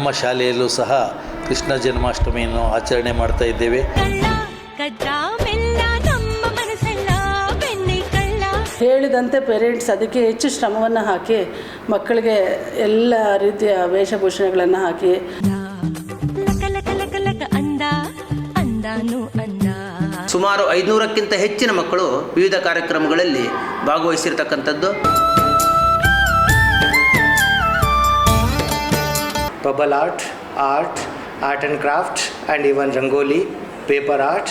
ನಮ್ಮ ಶಾಲೆಯಲ್ಲೂ ಸಹ ಕೃಷ್ಣ ಜನ್ಮಾಷ್ಟಮಿಯನ್ನು ಆಚರಣೆ ಮಾಡ್ತಾ ಇದ್ದೇವೆ. ಹೇಳಿದಂತೆ ಪೇರೆಂಟ್ಸ್ ಅದಕ್ಕೆ ಹೆಚ್ಚು ಶ್ರಮವನ್ನು ಹಾಕಿ ಮಕ್ಕಳಿಗೆ ಎಲ್ಲ ರೀತಿಯ ವೇಷಭೂಷಣಗಳನ್ನು ಹಾಕಿ. ಸುಮಾರು ಐದುನೂರಕ್ಕಿಂತ ಹೆಚ್ಚಿನ ಮಕ್ಕಳು ವಿವಿಧ ಕಾರ್ಯಕ್ರಮಗಳಲ್ಲಿ ಭಾಗವಹಿಸಿರ್ತಕ್ಕಂಥದ್ದು. Bubble art, art, art and craft, and even rangoli, paper art.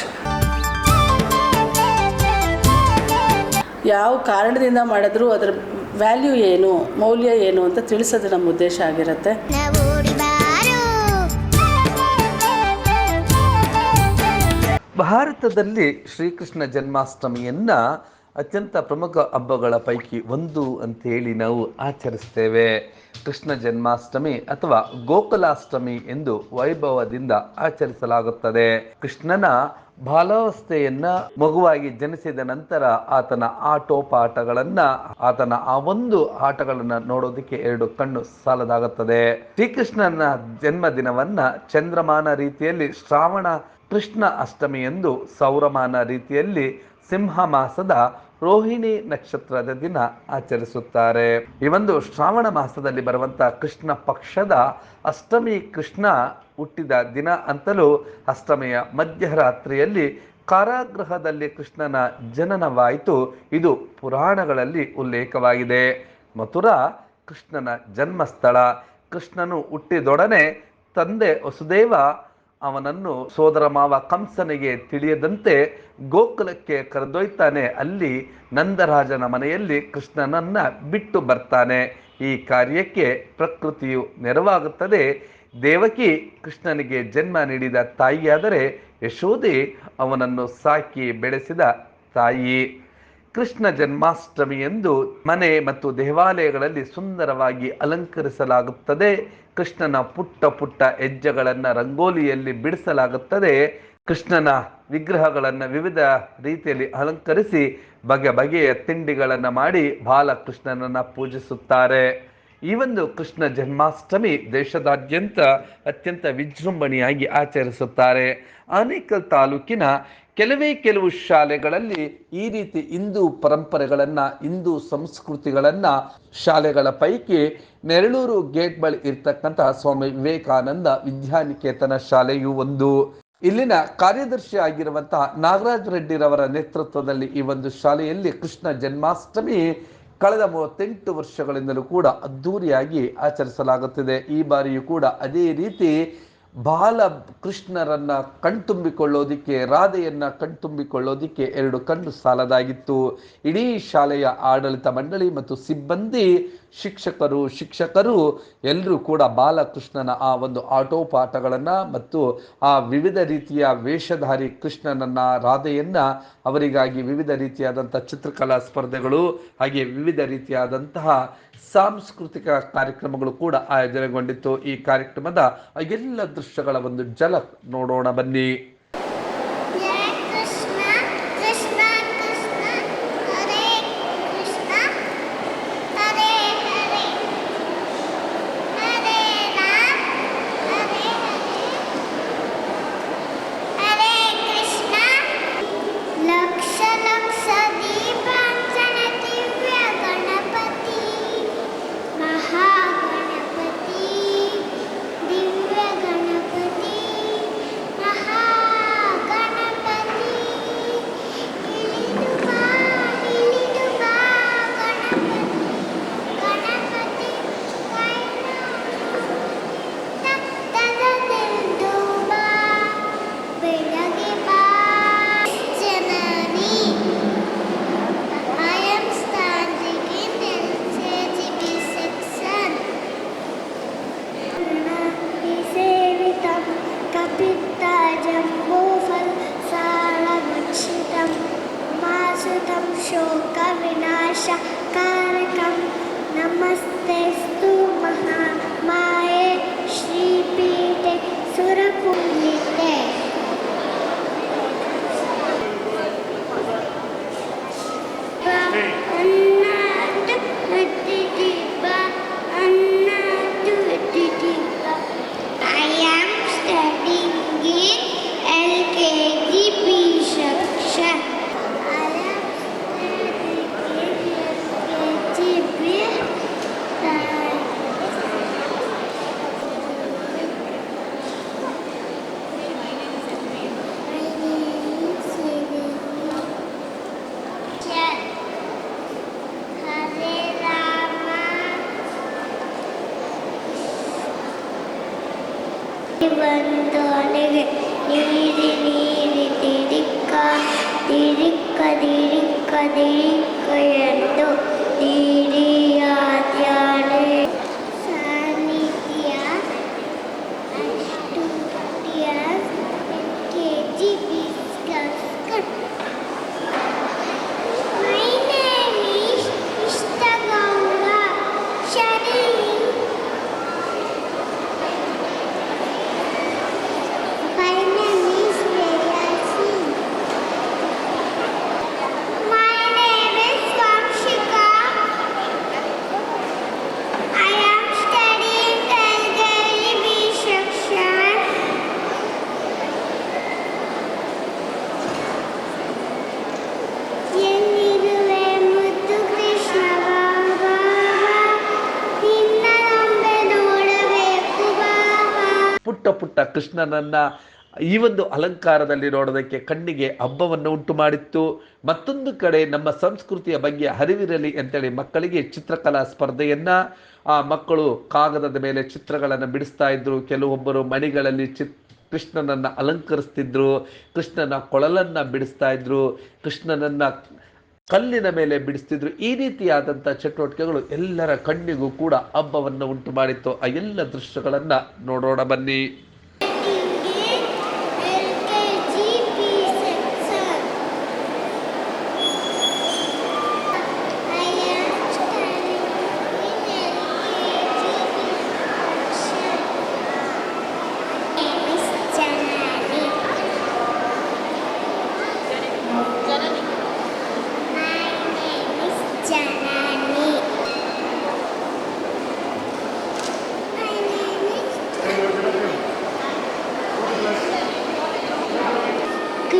ಯಾವ ಕಾರಣದಿಂದ ಮಾಡಿದ್ರು ಅದರ ವ್ಯಾಲ್ಯೂ ಏನು ಮೌಲ್ಯ ಏನು ಅಂತ ತಿಳಿಸೋದು ನಮ್ಮ ಉದ್ದೇಶ ಆಗಿರುತ್ತೆ ಭಾರತದಲ್ಲಿ ಶ್ರೀಕೃಷ್ಣ ಜನ್ಮಾಷ್ಟಮಿಯನ್ನು ಅತ್ಯಂತ ಪ್ರಮುಖ ಹಬ್ಬಗಳ ಪೈಕಿ ಒಂದು ಅಂತೇಳಿ ನಾವು ಆಚರಿಸ್ತೇವೆ ಕೃಷ್ಣ ಜನ್ಮಾಷ್ಟಮಿ ಅಥವಾ ಗೋಕುಲಾಷ್ಟಮಿ ಎಂದು ವೈಭವದಿಂದ ಆಚರಿಸಲಾಗುತ್ತದೆ. ಕೃಷ್ಣನ ಬಾಲಾವಸ್ಥೆಯನ್ನ ಮಗುವಾಗಿ ಜನಿಸಿದ ನಂತರ ಆತನ ಆಟೋಪಾಠಗಳನ್ನ ಆತನ ಆ ಒಂದು ಆಟಗಳನ್ನ ನೋಡೋದಕ್ಕೆ ಎರಡು ಕಣ್ಣು ಸಾಲದಾಗುತ್ತದೆ. ಶ್ರೀಕೃಷ್ಣನ ಜನ್ಮದಿನವನ್ನ ಚಂದ್ರಮಾನ ರೀತಿಯಲ್ಲಿ ಶ್ರಾವಣ ಕೃಷ್ಣ ಅಷ್ಟಮಿ ಎಂದು ಸೌರಮಾನ ರೀತಿಯಲ್ಲಿ ಸಿಂಹ ಮಾಸದ ರೋಹಿಣಿ ನಕ್ಷತ್ರದ ದಿನ ಆಚರಿಸುತ್ತಾರೆ. ಈ ಒಂದು ಶ್ರಾವಣ ಮಾಸದಲ್ಲಿ ಬರುವಂತ ಕೃಷ್ಣ ಪಕ್ಷದ ಅಷ್ಟಮಿ ಕೃಷ್ಣ ಹುಟ್ಟಿದ ದಿನ ಅಂತಲೂ ಅಷ್ಟಮಿಯ ಮಧ್ಯರಾತ್ರಿಯಲ್ಲಿ ಕಾರಾಗೃಹದಲ್ಲಿ ಕೃಷ್ಣನ ಜನನವಾಯಿತು. ಇದು ಪುರಾಣಗಳಲ್ಲಿ ಉಲ್ಲೇಖವಾಗಿದೆ. ಮಥುರಾ ಕೃಷ್ಣನ ಜನ್ಮಸ್ಥಳ. ಕೃಷ್ಣನು ಹುಟ್ಟಿದೊಡನೆ ತಂದೆ ವಸುದೇವ ಅವನನ್ನು ಸೋದರ ಮಾವ ಕಂಸನಿಗೆ ತಿಳಿಯದಂತೆ ಗೋಕುಲಕ್ಕೆ ಕರೆದೊಯ್ತಾನೆ. ಅಲ್ಲಿ ನಂದರಾಜನ ಮನೆಯಲ್ಲಿ ಕೃಷ್ಣನನ್ನ ಬಿಟ್ಟು ಬರ್ತಾನೆ. ಈ ಕಾರ್ಯಕ್ಕೆ ಪ್ರಕೃತಿಯು ನೆರವಾಗುತ್ತದೆ. ದೇವಕಿ ಕೃಷ್ಣನಿಗೆ ಜನ್ಮ ನೀಡಿದ ತಾಯಿಯಾದರೆ ಯಶೋದೆ ಅವನನ್ನು ಸಾಕಿ ಬೆಳೆಸಿದ ತಾಯಿ. ಕೃಷ್ಣ ಜನ್ಮಾಷ್ಟಮಿ ಎಂದು ಮನೆ ಮತ್ತು ದೇವಾಲಯಗಳಲ್ಲಿ ಸುಂದರವಾಗಿ ಅಲಂಕರಿಸಲಾಗುತ್ತದೆ. ಕೃಷ್ಣನ ಪುಟ್ಟ ಪುಟ್ಟ ಹೆಜ್ಜೆಗಳನ್ನು ರಂಗೋಲಿಯಲ್ಲಿ ಬಿಡಿಸಲಾಗುತ್ತದೆ. ಕೃಷ್ಣನ ವಿಗ್ರಹಗಳನ್ನು ವಿವಿಧ ರೀತಿಯಲ್ಲಿ ಅಲಂಕರಿಸಿ ಬಗೆ ಬಗೆಯ ತಿಂಡಿಗಳನ್ನು ಮಾಡಿ ಬಾಲಕೃಷ್ಣನನ್ನು ಪೂಜಿಸುತ್ತಾರೆ. ಈ ಒಂದು ಕೃಷ್ಣ ಜನ್ಮಾಷ್ಟಮಿ ದೇಶದಾದ್ಯಂತ ಅತ್ಯಂತ ವಿಜೃಂಭಣೆಯಾಗಿ ಆಚರಿಸುತ್ತಾರೆ. ಆನೇಕಲ್ ತಾಲೂಕಿನ ಕೆಲವೇ ಕೆಲವು ಶಾಲೆಗಳಲ್ಲಿ ಈ ರೀತಿ ಹಿಂದೂ ಪರಂಪರೆಗಳನ್ನು, ಹಿಂದೂ ಸಂಸ್ಕೃತಿಗಳನ್ನು ಶಾಲೆಗಳ ಪೈಕಿ ನೆರಳೂರು ಗೇಟ್ ಬಳಿ ಇರ್ತಕ್ಕಂತಹ ಸ್ವಾಮಿ ವಿವೇಕಾನಂದ ವಿದ್ಯಾನಿಕೇತನ ಶಾಲೆಯು ಒಂದು. ಇಲ್ಲಿನ ಕಾರ್ಯದರ್ಶಿ ಆಗಿರುವಂತಹ ನಾಗರಾಜ್ ರೆಡ್ಡಿರವರ ನೇತೃತ್ವದಲ್ಲಿ ಈ ಒಂದು ಶಾಲೆಯಲ್ಲಿ ಕೃಷ್ಣ ಜನ್ಮಾಷ್ಟಮಿ ಕಳೆದ ಮೂವತ್ತೆಂಟು ವರ್ಷಗಳಿಂದಲೂ ಕೂಡ ಅದ್ಧೂರಿಯಾಗಿ ಆಚರಿಸಲಾಗುತ್ತಿದೆ. ಈ ಬಾರಿಯೂ ಕೂಡ ಅದೇ ರೀತಿ ಬಾಲ ಕೃಷ್ಣರನ್ನ ಕಣ್ತುಂಬಿಕೊಳ್ಳೋದಿಕ್ಕೆ, ರಾಧೆಯನ್ನ ಕಣ್ತುಂಬಿಕೊಳ್ಳೋದಿಕ್ಕೆ ಎರಡು ಕಣ್ಣು ಸಾಲದಾಗಿತ್ತು. ಇಡೀ ಶಾಲೆಯ ಆಡಳಿತ ಮಂಡಳಿ ಮತ್ತು ಸಿಬ್ಬಂದಿ, ಶಿಕ್ಷಕರು ಶಿಕ್ಷಕರು ಎಲ್ಲರೂ ಕೂಡ ಬಾಲಕೃಷ್ಣನ ಆ ಒಂದು ಆಟೋಪಾಠಗಳನ್ನು ಮತ್ತು ಆ ವಿವಿಧ ರೀತಿಯ ವೇಷಧಾರಿ ಕೃಷ್ಣನನ್ನ, ರಾಧೆಯನ್ನ, ಅವರಿಗಾಗಿ ವಿವಿಧ ರೀತಿಯಾದಂಥ ಚಿತ್ರಕಲಾ ಸ್ಪರ್ಧೆಗಳು, ಹಾಗೆ ವಿವಿಧ ರೀತಿಯಾದಂತಹ ಸಾಂಸ್ಕೃತಿಕ ಕಾರ್ಯಕ್ರಮಗಳು ಕೂಡ ಆಯೋಜನೆಗೊಂಡಿತ್ತು. ಈ ಕಾರ್ಯಕ್ರಮದ ಎಲ್ಲ ದೃಶ್ಯಗಳ ಒಂದು ಜಲಕ್ ನೋಡೋಣ ಬನ್ನಿ. திருவந்தானே நீதி நீதி திரிக்க திரிக்க திரிக்க திரிக்க எந்தோ திரியாது ಪುಟ್ಟ ಪುಟ್ಟ ಕೃಷ್ಣನನ್ನ ಈ ಒಂದು ಅಲಂಕಾರದಲ್ಲಿ ನೋಡೋದಕ್ಕೆ ಕಣ್ಣಿಗೆ ಹಬ್ಬವನ್ನು ಉಂಟು ಮಾಡಿತ್ತು. ಮತ್ತೊಂದು ಕಡೆ ನಮ್ಮ ಸಂಸ್ಕೃತಿಯ ಬಗ್ಗೆ ಅರಿವಿರಲಿ ಅಂತೇಳಿ ಮಕ್ಕಳಿಗೆ ಚಿತ್ರಕಲಾ ಸ್ಪರ್ಧೆಯನ್ನ, ಆ ಮಕ್ಕಳು ಕಾಗದದ ಮೇಲೆ ಚಿತ್ರಗಳನ್ನು ಬಿಡಿಸ್ತಾ ಇದ್ರು. ಕೆಲವೊಬ್ಬರು ಮಣಿಗಳಲ್ಲಿ ಚಿತ್, ಕೃಷ್ಣನನ್ನ ಅಲಂಕರಿಸ್ತಿದ್ರು. ಕೃಷ್ಣನ ಕೊಳಲನ್ನ ಬಿಡಿಸ್ತಾ ಇದ್ರು. ಕೃಷ್ಣನನ್ನ ಕಲ್ಲಿನ ಮೇಲೆ ಬಿಡಿಸ್ತಿದ್ರು. ಈ ರೀತಿಯಾದಂಥ ಚಟುವಟಿಕೆಗಳು ಎಲ್ಲರ ಕಣ್ಣಿಗೂ ಕೂಡ ಹಬ್ಬವನ್ನು ಉಂಟು ಮಾಡಿತ್ತು. ಆ ಎಲ್ಲ ದೃಶ್ಯಗಳನ್ನು ನೋಡೋಣ ಬನ್ನಿ.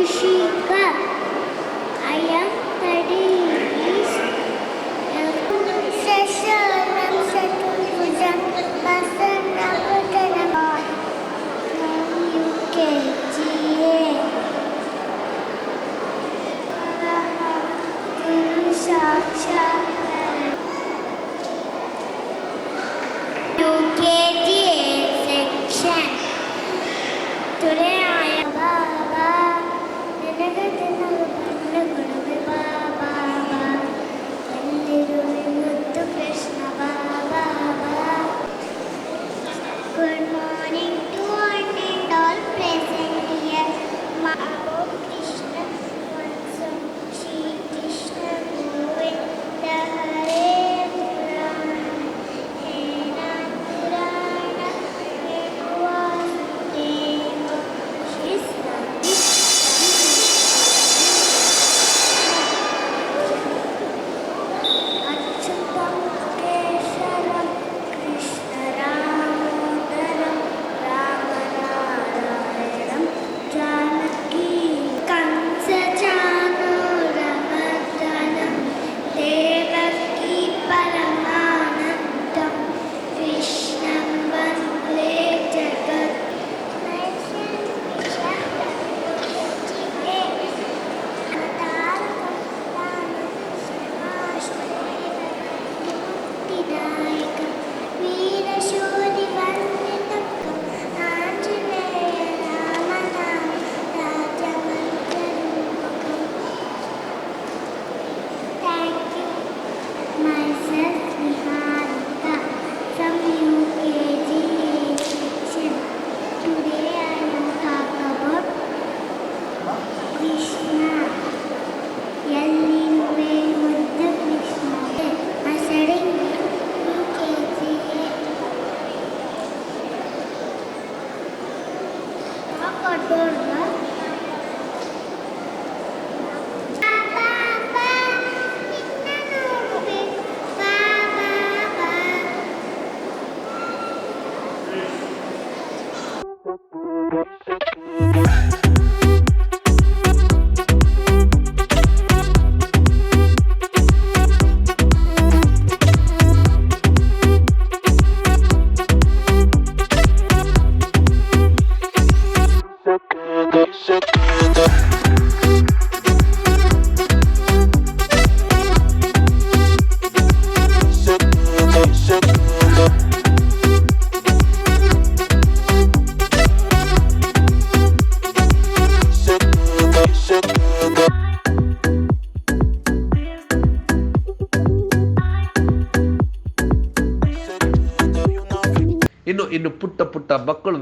sushi cup.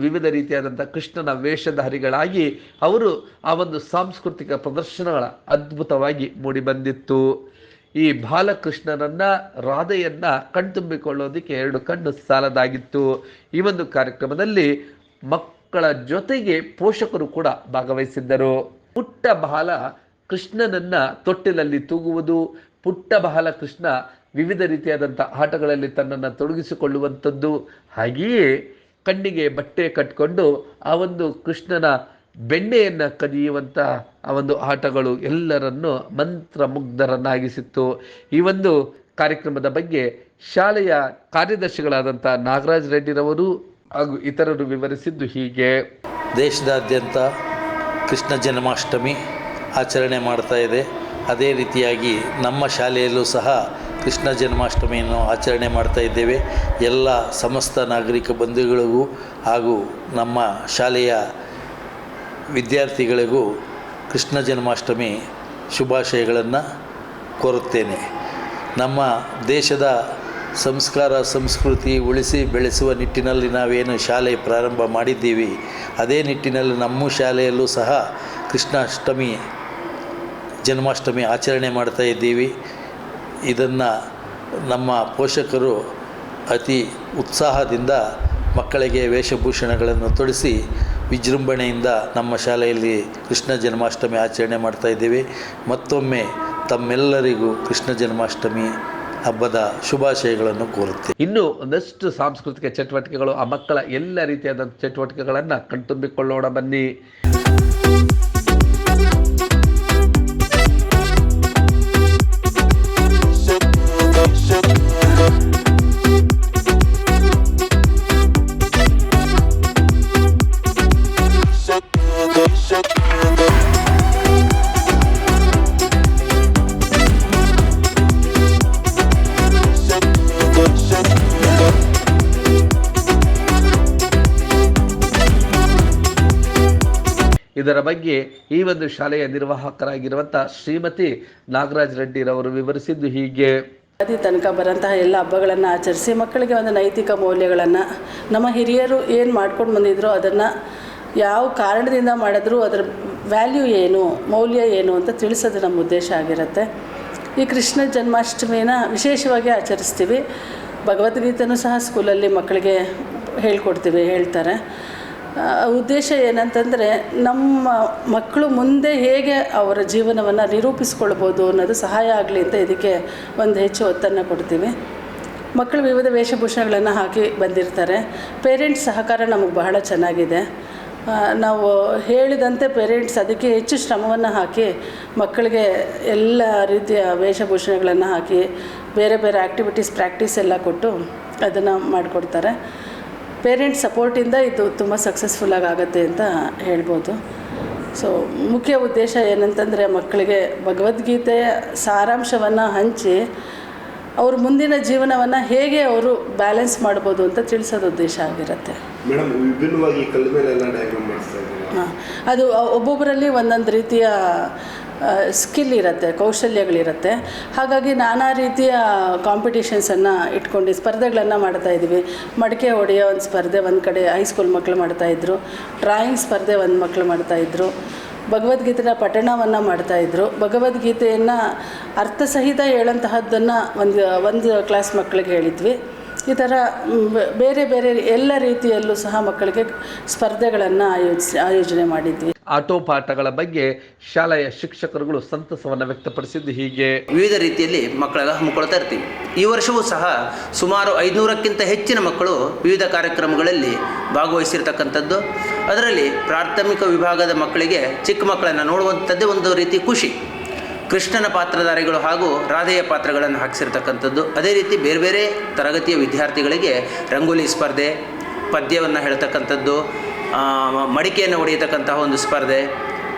ವಿವಿಧ ರೀತಿಯಾದಂಥ ಕೃಷ್ಣನ ವೇಷಧಾರಿಗಳಾಗಿ ಅವರು ಆ ಒಂದು ಸಾಂಸ್ಕೃತಿಕ ಪ್ರದರ್ಶನಗಳ ಅದ್ಭುತವಾಗಿ ಮೂಡಿಬಂದಿತ್ತು ಈ ಬಾಲಕೃಷ್ಣನನ್ನ ರಾಧೆಯನ್ನ ಕಣ್ತುಂಬಿಕೊಳ್ಳೋದಕ್ಕೆ ಎರಡು ಕಣ್ಣು ಸಾಲದಾಗಿತ್ತು. ಈ ಒಂದು ಕಾರ್ಯಕ್ರಮದಲ್ಲಿ ಮಕ್ಕಳ ಜೊತೆಗೆ ಪೋಷಕರು ಕೂಡ ಭಾಗವಹಿಸಿದ್ದರು. ಪುಟ್ಟ ಬಾಲ ಕೃಷ್ಣನನ್ನ ತೊಟ್ಟಿಲಲ್ಲಿ ತೂಗುವುದು, ಪುಟ್ಟ ಬಾಲ ಕೃಷ್ಣ ವಿವಿಧ ರೀತಿಯಾದಂಥ ಆಟಗಳಲ್ಲಿ ತನ್ನನ್ನು ತೊಡಗಿಸಿಕೊಳ್ಳುವಂಥದ್ದು. ಹಾಗೆಯೇ ಕಣ್ಣಿಗೆ ಬಟ್ಟೆ ಕಟ್ಕೊಂಡು ಆ ಒಂದು ಕೃಷ್ಣನ ಬೆಣ್ಣೆಯನ್ನು ಕದಿಯುವಂಥ ಆ ಒಂದು ಆಟಗಳು ಎಲ್ಲರನ್ನು ಮಂತ್ರಮುಗ್ಧರನ್ನಾಗಿಸಿತ್ತು. ಈ ಒಂದು ಕಾರ್ಯಕ್ರಮದ ಬಗ್ಗೆ ಶಾಲೆಯ ಕಾರ್ಯದರ್ಶಿಗಳಾದಂಥ ನಾಗರಾಜ್ ರೆಡ್ಡಿರವರು ಹಾಗೂ ಇತರರು ವಿವರಿಸಿದ್ದು ಹೀಗೆ. ದೇಶದಾದ್ಯಂತ ಕೃಷ್ಣ ಜನ್ಮಾಷ್ಟಮಿ ಆಚರಣೆ ಮಾಡ್ತಾ ಇದೆ. ಅದೇ ರೀತಿಯಾಗಿ ನಮ್ಮ ಶಾಲೆಯಲ್ಲೂ ಸಹ ಕೃಷ್ಣ ಜನ್ಮಾಷ್ಟಮಿಯನ್ನು ಆಚರಣೆ ಮಾಡ್ತಾ ಇದ್ದೇವೆ. ಎಲ್ಲ ಸಮಸ್ತ ನಾಗರಿಕ ಬಂಧುಗಳಿಗೂ ಹಾಗೂ ನಮ್ಮ ಶಾಲೆಯ ವಿದ್ಯಾರ್ಥಿಗಳಿಗೂ ಕೃಷ್ಣ ಜನ್ಮಾಷ್ಟಮಿ ಶುಭಾಶಯಗಳನ್ನು ಕೋರುತ್ತೇನೆ. ನಮ್ಮ ದೇಶದ ಸಂಸ್ಕಾರ, ಸಂಸ್ಕೃತಿ ಉಳಿಸಿ ಬೆಳೆಸುವ ನಿಟ್ಟಿನಲ್ಲಿ ನಾವೇನು ಶಾಲೆ ಪ್ರಾರಂಭ ಮಾಡಿದ್ದೀವಿ. ಅದೇ ನಿಟ್ಟಿನಲ್ಲಿ ನಮ್ಮ ಶಾಲೆಯಲ್ಲೂ ಸಹ ಕೃಷ್ಣಾಷ್ಟಮಿ, ಜನ್ಮಾಷ್ಟಮಿ ಆಚರಣೆ ಮಾಡ್ತಾ ಇದ್ದೀವಿ. ಇದನ್ನು ನಮ್ಮ ಪೋಷಕರು ಅತಿ ಉತ್ಸಾಹದಿಂದ ಮಕ್ಕಳಿಗೆ ವೇಷಭೂಷಣಗಳನ್ನು ತೊಡಿಸಿ ವಿಜೃಂಭಣೆಯಿಂದ ನಮ್ಮ ಶಾಲೆಯಲ್ಲಿ ಕೃಷ್ಣ ಜನ್ಮಾಷ್ಟಮಿ ಆಚರಣೆ ಮಾಡ್ತಾ ಇದ್ದೀವಿ. ಮತ್ತೊಮ್ಮೆ ತಮ್ಮೆಲ್ಲರಿಗೂ ಕೃಷ್ಣ ಜನ್ಮಾಷ್ಟಮಿ ಹಬ್ಬದ ಶುಭಾಶಯಗಳನ್ನು ಕೋರುತ್ತೆ ಇನ್ನು ಒಂದಷ್ಟು ಸಾಂಸ್ಕೃತಿಕ ಚಟುವಟಿಕೆಗಳು ಆ ಮಕ್ಕಳ ಎಲ್ಲ ರೀತಿಯಾದ ಚಟುವಟಿಕೆಗಳನ್ನು ಕಣ್ತುಂಬಿಕೊಳ್ಳೋಣ ಬನ್ನಿ. ಇದರ ಬಗ್ಗೆ ಈ ಒಂದು ಶಾಲೆಯ ನಿರ್ವಾಹಕರಾಗಿರುವಂಥ ಶ್ರೀಮತಿ ನಾಗರಾಜ್ ರೆಡ್ಡಿರವರು ವಿವರಿಸಿದ್ದು ಹೀಗೆ. ಅದಿ ತನಕ ಬರೋಂತಹ ಎಲ್ಲ ಹಬ್ಬಗಳನ್ನು ಆಚರಿಸಿ ಮಕ್ಕಳಿಗೆ ಒಂದು ನೈತಿಕ ಮೌಲ್ಯಗಳನ್ನು ನಮ್ಮ ಹಿರಿಯರು ಏನು ಮಾಡ್ಕೊಂಡು ಬಂದಿದ್ರು ಅದನ್ನು ಯಾವ ಕಾರಣದಿಂದ ಮಾಡಿದ್ರು, ಅದರ ವ್ಯಾಲ್ಯೂ ಏನು, ಮೌಲ್ಯ ಏನು ಅಂತ ತಿಳಿಸೋದು ನಮ್ಮ ಉದ್ದೇಶ ಆಗಿರುತ್ತೆ. ಈ ಕೃಷ್ಣ ಜನ್ಮಾಷ್ಟಮಿನ ವಿಶೇಷವಾಗಿ ಆಚರಿಸ್ತೀವಿ. ಭಗವದ್ಗೀತೆನೂ ಸಹ ಸ್ಕೂಲಲ್ಲಿ ಮಕ್ಕಳಿಗೆ ಹೇಳ್ಕೊಡ್ತೀವಿ, ಹೇಳ್ತಾರೆ. ಉದ್ದೇಶ ಏನಂತಂದರೆ ನಮ್ಮ ಮಕ್ಕಳು ಮುಂದೆ ಹೇಗೆ ಅವರ ಜೀವನವನ್ನು ನಿರೂಪಿಸ್ಕೊಳ್ಬೋದು ಅನ್ನೋದು ಸಹಾಯ ಆಗಲಿ ಅಂತ ಇದಕ್ಕೆ ಒಂದು ಹೆಚ್ಚು ಒತ್ತನ್ನು ಕೊಡ್ತೀವಿ. ಮಕ್ಕಳು ವಿವಿಧ ವೇಷಭೂಷಣಗಳನ್ನು ಹಾಕಿ ಬಂದಿರ್ತಾರೆ. ಪೇರೆಂಟ್ಸ್ ಸಹಕಾರ ನಮಗೆ ಬಹಳ ಚೆನ್ನಾಗಿದೆ. ನಾವು ಹೇಳಿದಂತೆ ಪೇರೆಂಟ್ಸ್ ಅದಕ್ಕೆ ಹೆಚ್ಚು ಶ್ರಮವನ್ನು ಹಾಕಿ ಮಕ್ಕಳಿಗೆ ಎಲ್ಲ ರೀತಿಯ ವೇಷಭೂಷಣಗಳನ್ನು ಹಾಕಿ ಬೇರೆ ಬೇರೆ ಆ್ಯಕ್ಟಿವಿಟೀಸ್ ಪ್ರಾಕ್ಟೀಸ್ ಎಲ್ಲ ಕೊಟ್ಟು ಅದನ್ನು ಮಾಡಿಕೊಡ್ತಾರೆ. ಪೇರೆಂಟ್ಸ್ ಸಪೋರ್ಟಿಂದ ಇದು ತುಂಬ ಸಕ್ಸಸ್ಫುಲ್ಲಾಗಿ ಆಗುತ್ತೆ ಅಂತ ಹೇಳ್ಬೋದು. ಸೊ ಮುಖ್ಯ ಉದ್ದೇಶ ಏನಂತಂದರೆ ಮಕ್ಕಳಿಗೆ ಭಗವದ್ಗೀತೆಯ ಸಾರಾಂಶವನ್ನು ಹಂಚಿ ಅವ್ರ ಮುಂದಿನ ಜೀವನವನ್ನು ಹೇಗೆ ಅವರು ಬ್ಯಾಲೆನ್ಸ್ ಮಾಡ್ಬೋದು ಅಂತ ತಿಳಿಸೋದು ಉದ್ದೇಶ ಆಗಿರುತ್ತೆ. ಹಾಂ. ಅದು ಒಬ್ಬೊಬ್ಬರಲ್ಲಿ ಒಂದೊಂದು ರೀತಿಯ ಸ್ಕಿಲ್ ಇರುತ್ತೆ, ಕೌಶಲ್ಯಗಳಿರುತ್ತೆ. ಹಾಗಾಗಿ ನಾನಾ ರೀತಿಯ ಕಾಂಪಿಟೇಷನ್ಸನ್ನು ಇಟ್ಕೊಂಡು ಸ್ಪರ್ಧೆಗಳನ್ನು ಮಾಡ್ತಾಯಿದ್ವಿ ಮಡಿಕೆ ಹೊಡೆಯೋ ಒಂದು ಸ್ಪರ್ಧೆ ಒಂದು ಕಡೆ ಹೈಸ್ಕೂಲ್ ಮಕ್ಕಳು ಮಾಡ್ತಾಯಿದ್ರು ಡ್ರಾಯಿಂಗ್ ಸ್ಪರ್ಧೆ ಒಂದು ಮಕ್ಕಳು ಮಾಡ್ತಾಯಿದ್ರು ಭಗವದ್ಗೀತೆಯ ಪಠಣವನ್ನು ಮಾಡ್ತಾಯಿದ್ರು ಭಗವದ್ಗೀತೆಯನ್ನು ಅರ್ಥಸಹಿತ ಹೇಳೋಂತಹದ್ದನ್ನು ಒಂದು ಒಂದು ಕ್ಲಾಸ್ ಮಕ್ಕಳಿಗೆ ಹೇಳಿದ್ವಿ. ಈ ಥರ ಬೇರೆ ಬೇರೆ ಎಲ್ಲ ರೀತಿಯಲ್ಲೂ ಸಹ ಮಕ್ಕಳಿಗೆ ಸ್ಪರ್ಧೆಗಳನ್ನು ಆಯೋಜಿಸಿ ಆಯೋಜನೆ ಮಾಡಿದ್ವಿ. ಆಟೋಪಾಠಗಳ ಬಗ್ಗೆ ಶಾಲೆಯ ಶಿಕ್ಷಕರುಗಳು ಸಂತಸವನ್ನು ವ್ಯಕ್ತಪಡಿಸಿದ್ದು ಹೀಗೆ. ವಿವಿಧ ರೀತಿಯಲ್ಲಿ ಮಕ್ಕಳನ್ನು ಹಮ್ಮಿಕೊಳ್ತಾ ಇರ್ತೀವಿ. ಈ ವರ್ಷವೂ ಸಹ ಸುಮಾರು ಐದುನೂರಕ್ಕಿಂತ ಹೆಚ್ಚಿನ ಮಕ್ಕಳು ವಿವಿಧ ಕಾರ್ಯಕ್ರಮಗಳಲ್ಲಿ ಭಾಗವಹಿಸಿರ್ತಕ್ಕಂಥದ್ದು. ಅದರಲ್ಲಿ ಪ್ರಾಥಮಿಕ ವಿಭಾಗದ ಮಕ್ಕಳಿಗೆ ಚಿಕ್ಕ ಮಕ್ಕಳನ್ನು ನೋಡುವಂಥದ್ದೇ ಒಂದು ರೀತಿ ಖುಷಿ. ಕೃಷ್ಣನ ಪಾತ್ರಧಾರಿಗಳು ಹಾಗೂ ರಾಧೆಯ ಪಾತ್ರಗಳನ್ನು ಹಾಕಿಸಿರ್ತಕ್ಕಂಥದ್ದು. ಅದೇ ರೀತಿ ಬೇರೆ ಬೇರೆ ತರಗತಿಯ ವಿದ್ಯಾರ್ಥಿಗಳಿಗೆ ರಂಗೋಲಿ ಸ್ಪರ್ಧೆ, ಪದ್ಯವನ್ನು ಹೇಳ್ತಕ್ಕಂಥದ್ದು ಮಡಿಕೆಯನ್ನು ಹೊಡೆಯತಕ್ಕಂತಹ ಒಂದು ಸ್ಪರ್ಧೆ.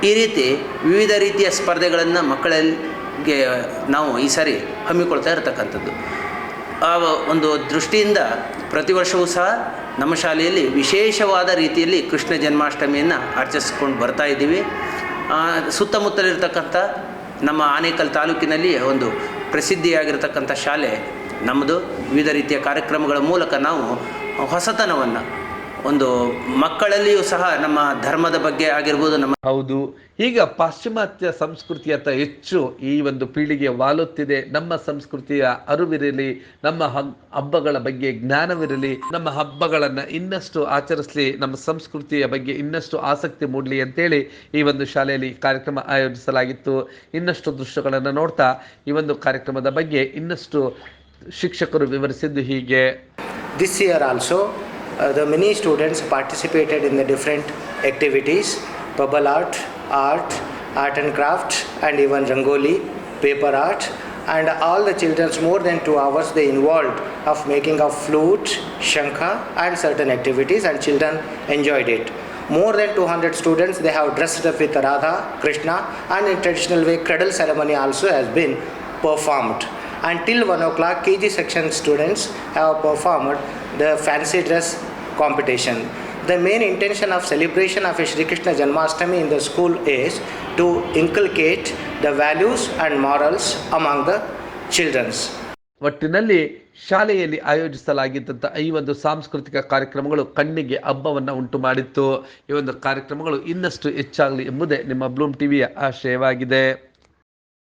ಈ ರೀತಿ ವಿವಿಧ ರೀತಿಯ ಸ್ಪರ್ಧೆಗಳನ್ನು ಮಕ್ಕಳಿಗೆ ನಾವು ಈ ಸಾರಿ ಹಮ್ಮಿಕೊಳ್ತಾ ಇರತಕ್ಕಂಥದ್ದು. ಆ ಒಂದು ದೃಷ್ಟಿಯಿಂದ ಪ್ರತಿ ವರ್ಷವೂ ಸಹ ನಮ್ಮ ಶಾಲೆಯಲ್ಲಿ ವಿಶೇಷವಾದ ರೀತಿಯಲ್ಲಿ ಕೃಷ್ಣ ಜನ್ಮಾಷ್ಟಮಿಯನ್ನು ಆಚರಿಸ್ಕೊಂಡು ಬರ್ತಾ ಇದ್ದೀವಿ. ಸುತ್ತಮುತ್ತಲಿರ್ತಕ್ಕಂಥ ನಮ್ಮ ಆನೇಕಲ್ ತಾಲೂಕಿನಲ್ಲಿ ಒಂದು ಪ್ರಸಿದ್ಧಿಯಾಗಿರ್ತಕ್ಕಂಥ ಶಾಲೆ. ನಮ್ಮದು ವಿವಿಧ ರೀತಿಯ ಕಾರ್ಯಕ್ರಮಗಳ ಮೂಲಕ ನಾವು ಹೊಸತನವನ್ನು ಒಂದು ಮಕ್ಕಳಲ್ಲಿಯೂ ಸಹ ನಮ್ಮ ಧರ್ಮದ ಬಗ್ಗೆ ಆಗಿರ್ಬೋದು ನಮ್ಮ ಹೌದು. ಈಗ ಪಾಶ್ಚಿಮಾತ್ಯ ಸಂಸ್ಕೃತಿಯತ್ತ ಹೆಚ್ಚು ಈ ಒಂದು ಪೀಳಿಗೆ ವಾಲುತ್ತಿದೆ. ನಮ್ಮ ಸಂಸ್ಕೃತಿಯ ಅರಿವಿರಲಿ ನಮ್ಮ ಹಬ್ಬಗಳ ಬಗ್ಗೆ ಜ್ಞಾನವಿರಲಿ ನಮ್ಮ ಹಬ್ಬಗಳನ್ನು ಇನ್ನಷ್ಟು ಆಚರಿಸಲಿ ನಮ್ಮ ಸಂಸ್ಕೃತಿಯ ಬಗ್ಗೆ ಇನ್ನಷ್ಟು ಆಸಕ್ತಿ ಮೂಡಲಿ ಅಂತೇಳಿ ಈ ಒಂದು ಶಾಲೆಯಲ್ಲಿ ಕಾರ್ಯಕ್ರಮ ಆಯೋಜಿಸಲಾಗಿತ್ತು. ಇನ್ನಷ್ಟು ದೃಶ್ಯಗಳನ್ನು ನೋಡ್ತಾ ಈ ಒಂದು ಕಾರ್ಯಕ್ರಮದ ಬಗ್ಗೆ ಇನ್ನಷ್ಟು ಶಿಕ್ಷಕರು ವಿವರಿಸಿದ್ದು ಹೀಗೆ. This year also Uh, the many students participated in the different activities bubble art, art, art and craft, and even rangoli, paper art. And all the children's more than two hours they involved of making of flute, shankha, and certain activities, and children enjoyed it. More than 200 students they have dressed up with Radha, Krishna, and in traditional way cradle ceremony also has been performed. Until 1 o'clock, KG section students have performed the fancy dress competition. The main intention of celebration of Shri Krishna Janmashtami in the school is to inculcate the values and morals among the children. ಒಟ್ಟಿನಲ್ಲಿ ಶಾಲೆಯಲ್ಲಿ ಆಯೋಜಿಸಲಾಗಿದ್ದಂಥ ಈ ಒಂದು ಸಾಂಸ್ಕೃತಿಕ ಕಾರ್ಯಕ್ರಮಗಳು ಕಣ್ಣಿಗೆ ಹಬ್ಬವನ್ನು ಉಂಟು ಮಾಡಿತ್ತು ಈ ಒಂದು ಕಾರ್ಯಕ್ರಮಗಳು ಇನ್ನಷ್ಟು ಹೆಚ್ಚಾಗಲಿ ಎಂಬುದೇ ನಿಮ್ಮ ಬ್ಲೂಮ್ ಟಿವಿಯ ಆಶಯವಾಗಿದೆ